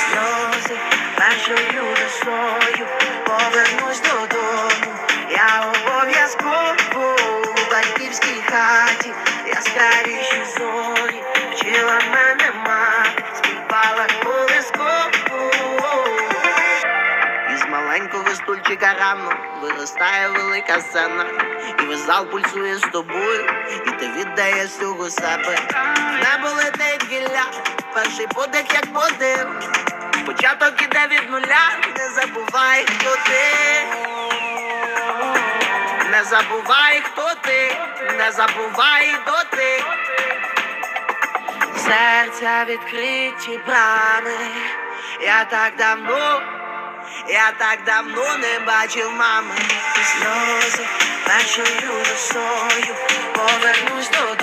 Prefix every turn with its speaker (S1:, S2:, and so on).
S1: Сльози нашою душою повернусь додому. Я обов'язково у батьківській хаті, я старіші зорі. Маленького рано виростає велика сцена, і весь зал пульсує з тобою, і ти віддаєш всього себе. Небо летить гілля, перший подих як подив. Початок іде від нуля, не забувай, хто ти. Не забувай, хто ти, не забувай доти. Серця відкриті брами. Я так давно, я так давно не бачив мами. Сльози першою росою повернусь додому.